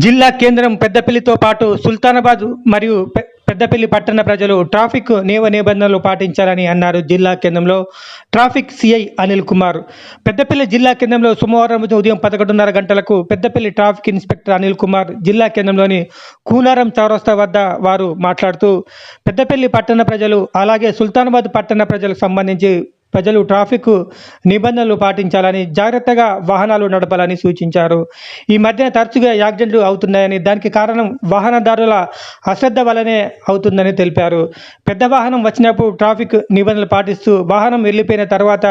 జిల్లా కేంద్రం పెద్దపల్లితో పాటు సుల్తానాబాద్ మరియు పె- పెద్దపల్లి పట్టణ ప్రజలు ట్రాఫిక్ నియమ నిబంధనలు పాటించాలని అన్నారు జిల్లా కేంద్రంలో ట్రాఫిక్ సిఐ అనిల్ కుమార్. పెద్దపల్లి జిల్లా కేంద్రంలో సోమవారం ఉదయం పదకొండున్నర గంటలకు పెద్దపల్లి ట్రాఫిక్ ఇన్స్పెక్టర్ అనిల్ కుమార్ జిల్లా కేంద్రంలోని కూనారం చౌరస్తా వద్ద వారు మాట్లాడుతూ పెద్దపల్లి పట్టణ ప్రజలు అలాగే సుల్తానాబాద్ పట్టణ ప్రజలకు సంబంధించి ప్రజలు ట్రాఫిక్ నిబంధనలు పాటించాలని జాగ్రత్తగా వాహనాలు నడపాలని సూచించారు. ఈ మధ్య తరచుగా యాక్సిడెంట్లు అవుతున్నాయని దానికి కారణం వాహనదారుల అశ్రద్ధ వల్లనే అవుతుందని తెలిపారు. పెద్ద వాహనం వచ్చినప్పుడు ట్రాఫిక్ నిబంధనలు పాటిస్తూ వాహనం వెళ్ళిపోయిన తర్వాత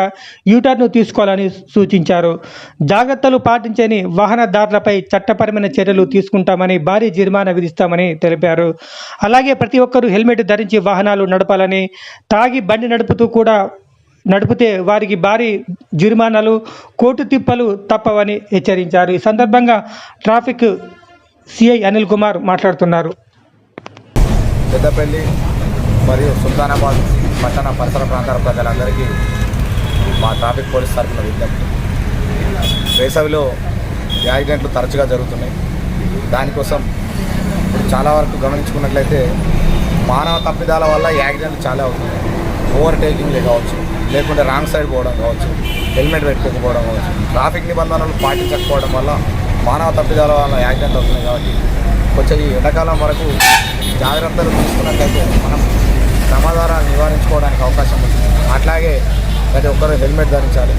యూటర్ను తీసుకోవాలని సూచించారు. జాగ్రత్తలు పాటించని వాహనదారులపై చట్టపరమైన చర్యలు తీసుకుంటామని భారీ జరిమానా విధిస్తామని తెలిపారు. అలాగే ప్రతి ఒక్కరూ హెల్మెట్ ధరించి వాహనాలు నడపాలని తాగి బండి నడుపుతూ కూడా నడిపితే వారికి భారీ జరిమానాలు కోర్టు తిప్పలు తప్పవని హెచ్చరించారు. ఈ సందర్భంగా ట్రాఫిక్ సిఐ అనిల్ కుమార్ మాట్లాడుతున్నారు. పెద్దపల్లి మరియు సుల్తానాబాద్ పట్టణ పరిసర ప్రాంతాల ప్రజలందరికీ మా ట్రాఫిక్ పోలీస్ తరఫున విజ్ఞప్తి. వేసవిలో యాక్సిడెంట్లు తరచుగా జరుగుతున్నాయి. దానికోసం ఇప్పుడు చాలా వరకు గమనించుకున్నట్లయితే మానవ తప్పిదాల వల్ల యాక్సిడెంట్లు చాలా అవుతున్నాయి. ఓవర్ టేకింగ్ కావచ్చు లేకుంటే రాంగ్ సైడ్ పోవడం కావచ్చు హెల్మెట్ పెట్టుకోకపోవడం కావచ్చు ట్రాఫిక్ నిబంధనలు పాటించకపోవడం వల్ల మానవ తప్పిదాల వల్ల యాక్సిడెంట్ అవుతున్నాయి కాబట్టి కొంచెం ఈ ఎండాకాలం వరకు జాగ్రత్తలు తీసుకున్నట్లయితే మనం ప్రమాదాలను నివారించుకోవడానికి అవకాశం ఉంది అట్లాగే ప్రతి ఒక్కరు హెల్మెట్ ధరించాలి.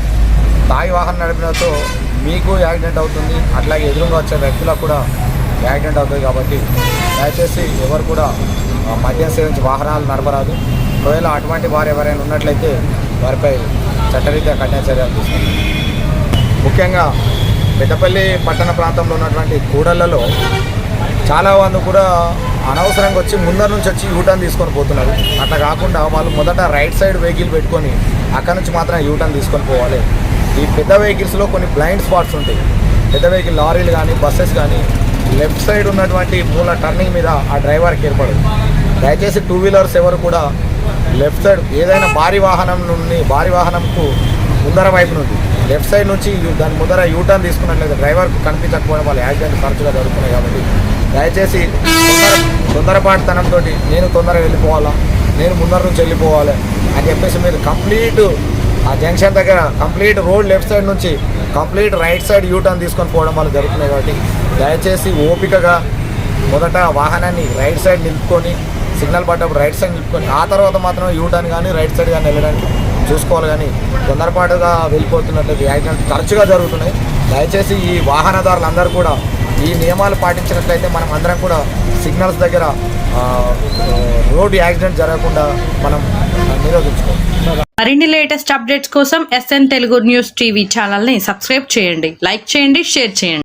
తాగి వాహనం నడిపినతో మీకు యాక్సిడెంట్ అవుతుంది అట్లాగే ఎదురుగా వచ్చే వ్యక్తులకు కూడా యాక్సిడెంట్ అవుతుంది కాబట్టి దయచేసి ఎవరు కూడా మద్యం సేవించి వాహనాలు నడపరాదు. ఒకవేళ అటువంటి వారు ఎవరైనా ఉన్నట్లయితే వారిపై చట్టరీత్యా కఠిన చర్యలు తీసుకుంటాం ముఖ్యంగా పెద్దపల్లి పట్టణ ప్రాంతంలో ఉన్నటువంటి కూడళ్ళలో చాలా మంది కూడా అనవసరంగా వచ్చి ముందర నుంచి వచ్చి యూటర్న్ తీసుకొని పోతున్నారు. అట్లా కాకుండా వాళ్ళు మొదట రైట్ సైడ్ వెహికల్ పెట్టుకొని అక్కడ నుంచి మాత్రం యూటర్న్ తీసుకొని పోవాలి. ఈ పెద్ద వెహికల్స్లో కొన్ని బ్లైండ్ స్పాట్స్ ఉంటాయి. పెద్ద వెహికల్ లారీలు కానీ బస్సెస్ కానీ లెఫ్ట్ సైడ్ ఉన్నటువంటి మూల టర్నింగ్ మీద ఆ డ్రైవర్కి ఏర్పడదు. దయచేసి టూ వీలర్స్ ఎవరు కూడా లెఫ్ట్ సైడ్ ఏదైనా భారీ వాహనం నుండి భారీ వాహనంకు ముందర వైపు నుండి లెఫ్ట్ సైడ్ నుంచి దాని ముందర యూటర్న్ తీసుకున్నట్లయితే డ్రైవర్కు కనిపించకపోవడం వల్ల యాక్సిడెంట్ తరచుగా జరుగుతున్నాయి కాబట్టి దయచేసి తొందర తొందరపాటుతనంతో నేను తొందరగా వెళ్ళిపోవాలా నేను ముందర నుంచి వెళ్ళిపోవాలి అని చెప్పేసి మీరు కంప్లీట్ ఆ జంక్షన్ దగ్గర కంప్లీట్ రోడ్ లెఫ్ట్ సైడ్ నుంచి complete right side U turn తీసుకొని పోవడం వల్ల జరుగుతున్నాయి కాబట్టి దయచేసి ఓపికగా మొదట వాహనాన్ని రైట్ సైడ్ నిలుపుకొని సిగ్నల్ పడ్డప్పుడు రైట్ సైడ్ నిలుపుకొని ఆ తర్వాత మాత్రం యూటర్న్ కానీ రైట్ సైడ్ కానీ వెళ్ళడానికి చూసుకోవాలి కానీ తొందరపాటుగా వెళ్ళిపోతున్నట్లయితే యాక్సిడెంట్ తరచుగా జరుగుతున్నాయి. దయచేసి ఈ వాహనదారులందరూ కూడా ఈ నియమాలు పాటించినట్లయితే మనం అందరం కూడా సిగ్నల్స్ దగ్గర రోడ్డు యాక్సిడెంట్ జరగకుండా మనం నిరోధించుకోవాలి. మరిన్ని లేటెస్ట్ అప్డేట్స్ కోసం ఎస్ఎన్ తెలుగు న్యూస్ టీవీ ఛానల్ని సబ్స్క్రైబ్ చేయండి. లైక్ చేయండి షేర్ చేయండి.